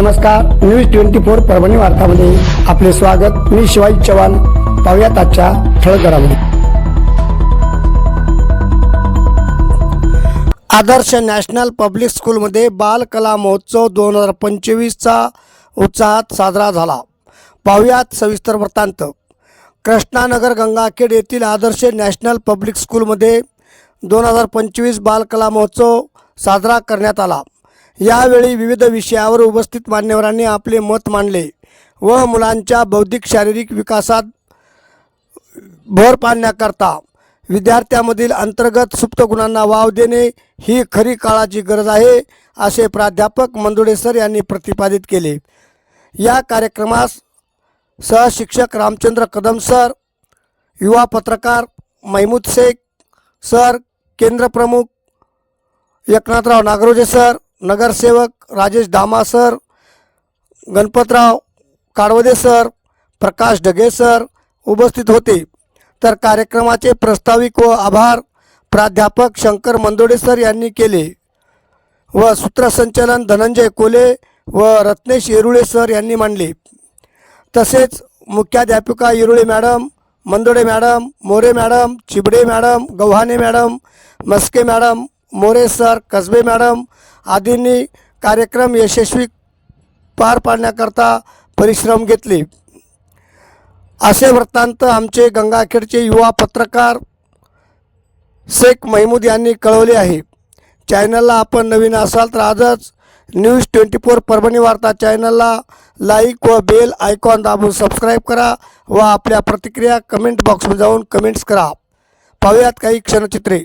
नमस्कार news twenty four Parbhani वार्तामध्ये आपले स्वागत. मी शिवाजी चव्हाण. पाहुयात आजच्या ठळक घडामोडी आदर्श नॅशनल पब्लिक स्कूलमध्ये बालकला महोत्सव दोन हजार पंचवीसचा उत्साहात साजरा झाला. पाहुयात सविस्तर वृत्तांत. कृष्णानगर गंगाखेड येथील आदर्श नॅशनल पब्लिक स्कूलमध्ये दोन हजार पंचवीस बालकला महोत्सव साजरा करण्यात आला. यावेळी विविध विषयावर उपस्थित मान्यवरांनी आपले मत मांडले व मुलांच्या बौद्धिक शारीरिक विकासात भर पाडण्याकरता विद्यार्थ्यामधील अंतर्गत सुप्त गुणांना वाव देणे ही खरी काळाची गरज आहे असे प्राध्यापक मंदुडे सर यांनी प्रतिपादित केले. या कार्यक्रमास सहशिक्षक रामचंद्र कदम सर युवा पत्रकार महमूद शेख सर केंद्रप्रमुख एकनाथराव नागरोजे सर नगरसेवक Rajesh Dama sir Ganpatrao Kadwade sir Prakash Dhage sir उपस्थित होते. तर कार्यक्रमाचे प्रस्ताविक व आभार प्राध्यापक शंकर मंदोडे सर यांनी केले व सूत्रसंचालन धनंजय कोले व रत्नेश येरुळे सर यांनी मांडले. तसेच मुख्याध्यापिका Yerule madam Mandode madam More madam Chibde madam Gavhane madam Maske madam More sir Kasbe madam आदींनी कार्यक्रम यशस्वी पार पाडण्याकरता परिश्रम घेतले. असे वृत्तांत आमचे गंगाखेडचे युवा पत्रकार शेख महमूद यांनी कळवले आहे. चॅनलला आपण नवीन असाल तर आजच न्यूज ट्वेंटी फोर परभणी वार्ता चॅनलला लाईक व बेल आयकॉन दाबून सबस्क्राईब करा व आपल्या प्रतिक्रिया कमेंट बॉक्समध्ये जाऊन कमेंट्स करा. पाहूयात काही क्षणचित्रे.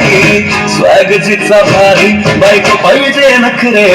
स्वागतीचा भारी बायको पाहिजे नखरे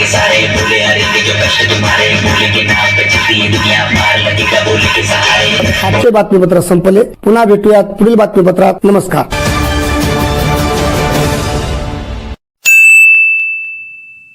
के में नाचेंगे सारे बोले हरेंगे जो कष्ट तुम्हारे भूले के नाम पे चलती दुनिया मार लगेगा बोले के सहारे। आजचे बातमीपत्र संपले पुन्हा भेटूयात पुढील बातमीपत्रात. नमस्कार.